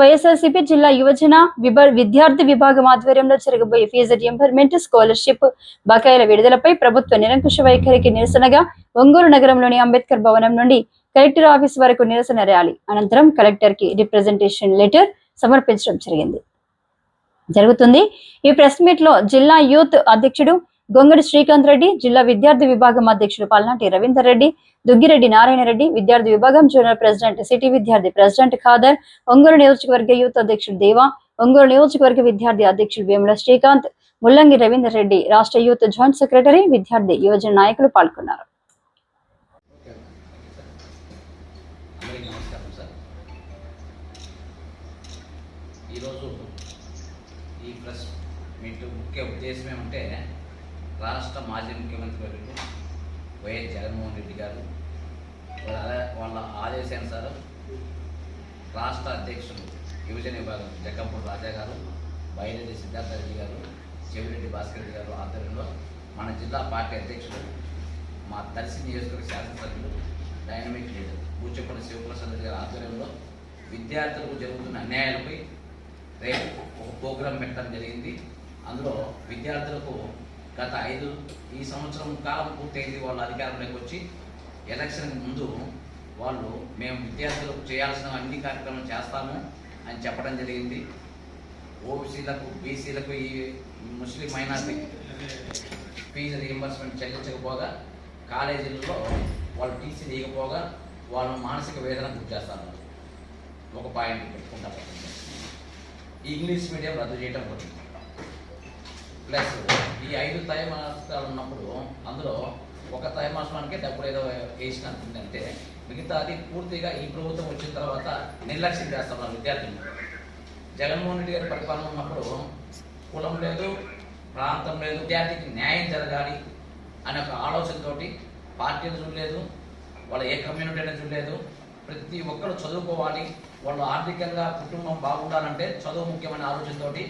వైఎస్ఆర్సీపీ జిల్లా యువజన విద్యార్థి విభాగం ఆధ్వర్యంలో జరగబోయే ఫీజు రియంబర్మెంట్ స్కాలర్షిప్ బకాయిల విడుదలపై ప్రభుత్వ నిరంకుశ వైఖరికి నిరసనగా ఒంగోలు నగరంలోని అంబేద్కర్ భవనం నుండి కలెక్టర్ ఆఫీస్ వరకు నిరసన ర్యాలీ. అనంతరం కలెక్టర్కి రిప్రజెంటేషన్ లెటర్ సమర్పించడం జరిగింది. జరుగుతుంది. ఈ ప్రెస్ మీట్లో జిల్లా యూత్ అధ్యక్షుడు గొంగడి శ్రీకాంత్ రెడ్డి జిల్లా విద్యార్థి విభాగం అధ్యక్షుడు పల్నాటి రవీందర్ రెడ్డి దుగ్గిరెడ్డి నారాయణ రెడ్డి విద్యార్థి విభాగం జూనియర్ ప్రెసిడెంట్ సిటీ విద్యార్థి ప్రెసిడెంట్ ఖాదర్ ఒంగోలు నియోజకవర్గ యూత్ అధ్యక్షుడు దేవా ఒంగోలు నియోజకవర్గ విద్యార్థి అధ్యక్షుడు వేముల శ్రీకాంత్ ముల్లంగి రవీందర్ రెడ్డి రాష్ట్ర యూత్ జాయింట్ సెక్రటరీ విద్యార్థి యువజన నాయకులు పాల్గొన్నారు. ఈరోజు ఈ ప్రెస్ మీట్ ముఖ్య ఉద్దేశం ఏమంటే రాష్ట్ర మాజీ ముఖ్యమంత్రి వర్యులు వైఎస్ జగన్మోహన్ రెడ్డి గారు వాళ్ళ వాళ్ళ ఆదేశానుసారం రాష్ట్ర అధ్యక్షులు యువజన విభాగం జగ్గంపూడి రాజా గారు బైరెడ్డి సిద్ధార్థ రెడ్డి గారు చెవిరెడ్డి భాస్కర్ రెడ్డి గారు ఆధ్వర్యంలో మన జిల్లా పార్టీ అధ్యక్షుడు మా దర్శి నియోజకవర్గ శాసనసభ్యులు డైనమిక్ లీడర్ బూచపల్లి శివప్రసాద్ రెడ్డి గారి ఆధ్వర్యంలో విద్యార్థులకు జరుగుతున్న అన్యాయాలపై రేపు ఒక ప్రోగ్రాం పెట్టడం జరిగింది. అందులో విద్యార్థులకు గత ఐదు ఈ సంవత్సరం కాలం పూర్తయింది. వాళ్ళ అధికారంలోకి వచ్చి ఎలక్షన్ ముందు వాళ్ళు మేము విద్యార్థులకు చేయాల్సిన అన్ని కార్యక్రమాలు చేస్తాము అని చెప్పడం జరిగింది. ఓబీసీలకు బీసీలకు ఈ ముస్లిం మైనార్టీ ఫీజు రీఎంబర్స్మెంట్ చెల్లించకపోగా కాలేజీలలో వాళ్ళు టీసీ తీయకపోగా వాళ్ళు మానసిక వేదన గురి చేస్తారు. ఒక పాయింట్ పెట్టుకుంటారు ఇంగ్లీష్ మీడియం రద్దు చేయడం ఒకటి ప్లస్ ఈ ఐదు త్రైమాసాలు ఉన్నప్పుడు అందులో ఒక త్రైమాసానికి వేసిన ఏదో మిగతా అది పూర్తిగా ఈ ప్రభుత్వం వచ్చిన తర్వాత నిర్లక్ష్యం చేస్తున్నారు విద్యార్థులు. జగన్మోహన్ రెడ్డి గారి పరిపాలన ఉన్నప్పుడు కులం లేదు ప్రాంతం లేదు విద్యార్థికి న్యాయం జరగాలి అనే ఒక ఆలోచనతోటి పార్టీలు చూడలేదు వాళ్ళ ఏ కమ్యూనిటీ అనేది చూడలేదు. ప్రతి ఒక్కరు చదువుకోవాలి వాళ్ళు ఆర్థికంగా కుటుంబం బాగుండాలంటే చదువు ముఖ్యమైన ఆలోచనతోటి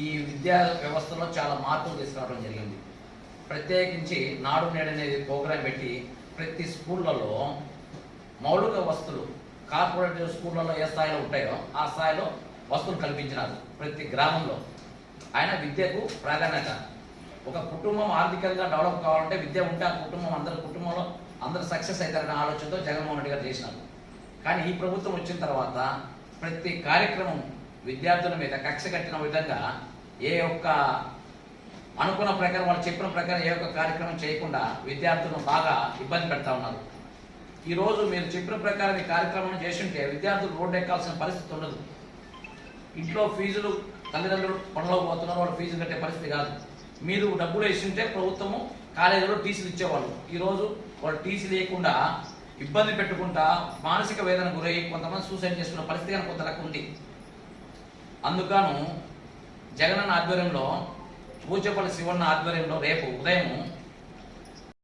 ఈ విద్యా వ్యవస్థలో చాలా మార్పులు తీసుకురావడం జరిగింది. ప్రత్యేకించి నాడు నేడు అనేది ప్రోగ్రాం పెట్టి ప్రతి స్కూళ్ళలో మౌలిక వస్తువులు కార్పొరేటివ్ స్కూళ్ళలో ఏ స్థాయిలో ఉంటాయో ఆ స్థాయిలో వస్తువులు కల్పించినారు ప్రతి గ్రామంలో. ఆయన విద్యకు ప్రాధాన్యత. ఒక కుటుంబం ఆర్థికంగా డెవలప్ కావాలంటే విద్య ఉంటే ఆ కుటుంబం అందరి కుటుంబంలో అందరూ సక్సెస్ అవుతారనే ఆలోచనతో జగన్మోహన్ రెడ్డి గారు చేసినారు. కానీ ఈ ప్రభుత్వం వచ్చిన తర్వాత ప్రతి కార్యక్రమం విద్యార్థుల మీద కక్ష కట్టిన విధంగా ఏ ఒక్క అనుకున్న ప్రకారం వాళ్ళు చెప్పిన ప్రకారం ఏ ఒక్క కార్యక్రమం చేయకుండా విద్యార్థులను బాగా ఇబ్బంది పెడతా ఉన్నారు. ఈరోజు మీరు చెప్పిన ప్రకారం ఈ కార్యక్రమం చేస్తుంటే విద్యార్థులు రోడ్డు ఎక్కాల్సిన పరిస్థితి ఉండదు. ఇంట్లో ఫీజులు తల్లిదండ్రులు పనులకు పోతున్నారు వాళ్ళు ఫీజులు కట్టే పరిస్థితి కాదు. మీరు డబ్బులు ఇస్తుంటే ప్రభుత్వము కాలేజీలో టీసీలు ఇచ్చేవాళ్ళు. ఈరోజు వాళ్ళు టీసీ లేకుండా ఇబ్బంది పెట్టుకుంటా మానసిక వేదన గురయ్యి కొంతమంది సూసైడ్ చేసుకున్న పరిస్థితి కానీ కొంత ఉంది. అందుకను జగనన్న ఆధ్వర్యంలో పూజపల్లి శివన్న ఆధ్వర్యంలో రేపు ఉదయం